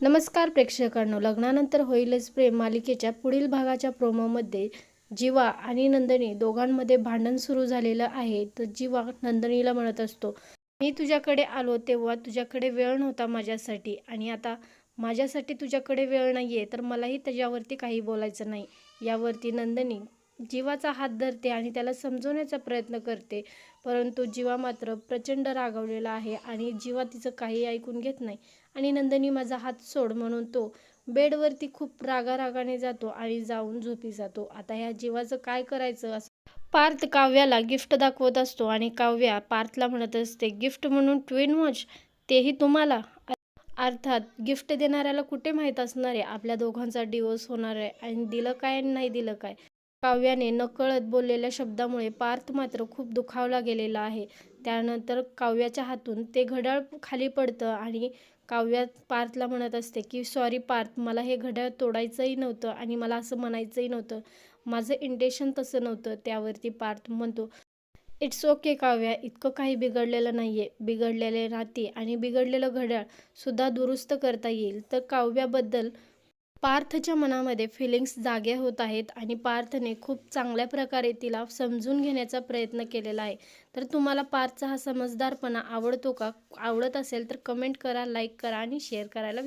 नमस्कार प्रेक्षकांनो लग्नानंतर होईलच प्रेम मालिकेच्या पुढील भागाच्या प्रोमोमध्ये जीवा आणि नंदिनी दोघांमध्ये भांडण सुरू झालेलं आहे. तर जीवा नंदिनीला म्हणत असतो मी तुझ्याकडे आलो तेव्हा तुझ्याकडे वेळ नव्हता माझ्यासाठी आणि आता माझ्यासाठी तुझ्याकडे वेळ नाही आहे तर मलाही त्याच्यावरती काही बोलायचं नाही. यावरती नंदिनी जीवाचा हात धरते आणि त्याला समजवण्याचा प्रयत्न करते. परंतु जीवा मात्र प्रचंड रागावलेला आहे आणि जीवा तिचं काही ऐकून घेत नाही. आणि नंदिनी माझा हात सोड म्हणून तो बेडवरती खूप रागारागाने जातो आणि जाऊन झोपी जातो. आता ह्या जीवाचं काय करायचं असं? पार्थ काव्याला गिफ्ट दाखवत असतो आणि काव्या पार्थला म्हणत असते गिफ्ट म्हणून ट्विन वॉच तेही तुम्हाला? अर्थात गिफ्ट देणाऱ्याला कुठे माहीत असणार आहे? आपल्या दोघांचा डिवोर्स होणार आहे आणि दिलं काय आणि नाही दिलं काय? काव्याने नकळत बोललेल्या शब्दामुळे पार्थ मात्र खूप दुखावला गेलेला आहे. त्यानंतर काव्याच्या हातून ते घड्याळ खाली पडतं आणि काव्या पार्थला म्हणत असते की सॉरी पार्थ मला हे घड्याळ तोडायचंही नव्हतं आणि मला असं म्हणायचंही नव्हतं. माझं इंटेशन तसं नव्हतं त्यावरती पार्थ म्हणतो. इट्स ओके काव्या इतकं काही बिघडलेलं नाही आहे बिघडलेले नाती आणि बिघडलेलं घड्याळ सुद्धा दुरुस्त करता येईल. तर काव्याबद्दल पार्थच्या मनामध्ये फिलिंग्स जागे होत आहेत आणि पार्थने खूप चांगल्या प्रकारे तिला समजून घेण्याचा प्रयत्न केलेला आहे. तर तुम्हाला पार्थचा हा समजदारपणा आवडतो का? आवडत असेल तर कमेंट करा लाईक करा आणि शेअर करायला विसरू